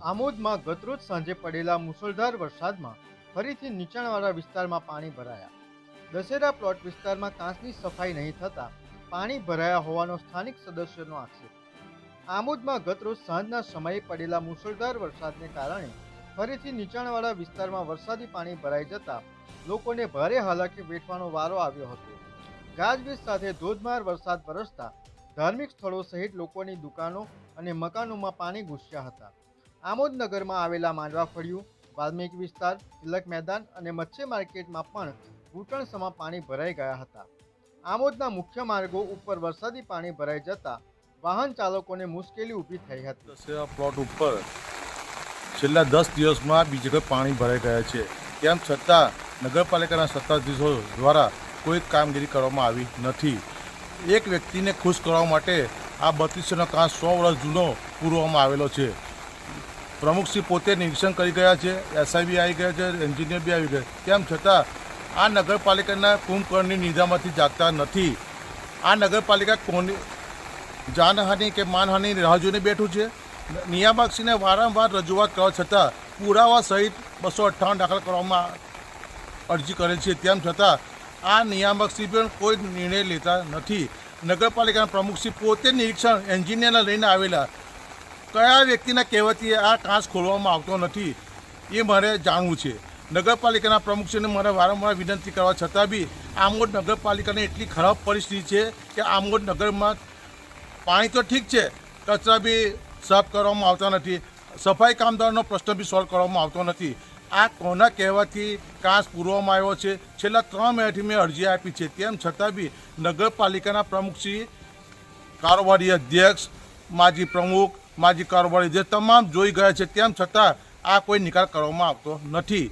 આમોદમાં ગતરોજ સાંજે પડેલા મુશળધાર વરસાદમાં ફરીથી નીચાણવાળા વિસ્તારમાં પાણી ભરાયા. દશેરા પ્લોટ વિસ્તારમાં કાંસની સફાઈ નહીં થતાં પાણી ભરાયા હોવાનો સ્થાનિક સદસ્યોનો આક્ષેપ. આમોદમાં ગતરોજ સાંજના સમયે પડેલા મુશળધાર વરસાદને કારણે ફરીથી નીચાણવાળા વિસ્તારમાં વરસાદી પાણી ભરાઈ જતા લોકોને ભારે હાલાકી વેઠવાનો વારો આવ્યો હતો. ગાજવીજ સાથે ધોધમાર વરસાદ વરસતા ધાર્મિક સ્થળો સહિત લોકોની દુકાનો અને મકાનોમાં પાણી ઘૂસ્યા હતા. આમોદ નગરમાં આવેલા માંડવા ફળિયું, વાલ્મિક વિસ્તાર, તિલક મેદાન અને મચ્છી માર્કેટમાં પણ ઘૂંટણસમાં પાણી ભરાઈ ગયા હતા. આમોદના મુખ્ય માર્ગો ઉપર વરસાદી પાણી ભરાઈ જતા વાહન ચાલકોને મુશ્કેલી ઊભી થઈ હતી. સેવા પ્લોટ ઉપર છેલ્લા દસ દિવસમાં બીજે કોઈ પાણી ભરાઈ ગયા છે. તેમ છતાં નગરપાલિકાના સત્તાધીશો દ્વારા કોઈ કામગીરી કરવામાં આવી નથી. એક વ્યક્તિને ખુશ કરવા માટે આ બત્રીસોનો કાંસ સો વર્ષ જૂનો પૂરવામાં આવેલો છે. પ્રમુખશ્રી પોતે નિરીક્ષણ કરી ગયા છે એસઆઈ બી આવી ગયા છે, એન્જિનિયર બી આવી ગયા તેમ છતાં આ નગરપાલિકાના કુંભકર્ણની નિધામાંથી જાગતા નથી. આ નગરપાલિકા કોની જાનહાનિ કે માનહાનિ રાહ જોઈને બેઠું છે? નિયામકશ્રીને વારંવાર રજૂઆત કરવા છતાં પુરાવા સહિત બસો અઠ્ઠાવન દાખલ કરવામાં અરજી કરેલ છે. તેમ છતાં આ નિયામકશ્રી પણ કોઈ નિર્ણય લેતા નથી. નગરપાલિકાના પ્રમુખશ્રી પોતે નિરીક્ષણ એન્જિનિયરને લઈને આવેલા કયા વ્યક્તિના કહેવાથી આ કાંસ ખોલવામાં આવતો નથી એ મારે જાણવું છે. નગરપાલિકાના પ્રમુખશ્રીને મારે વારંવાર વિનંતી કરવા છતાં બી આમોદ નગરપાલિકાની એટલી ખરાબ પરિસ્થિતિ છે કે આમોદ નગરમાં પાણી તો ઠીક છે, કચરા બી સાફ કરવામાં આવતા નથી, સફાઈ કામદારનો પ્રશ્ન બી સોલ્વ કરવામાં આવતો નથી. આ કોના કહેવાથી કાંસ પૂરવામાં આવ્યો છે? છેલ્લા ત્રણ મહિનાથી મેં અરજી આપી છે. તેમ છતાં બી નગરપાલિકાના પ્રમુખશ્રી કારોબારી અધ્યક્ષ, માજી પ્રમુખ માજી કારોબારી જે તમામ જોઈ ગયા છે, તેમ છતાં આ કોઈ નિકાલ કરવામાં આવતો નથી.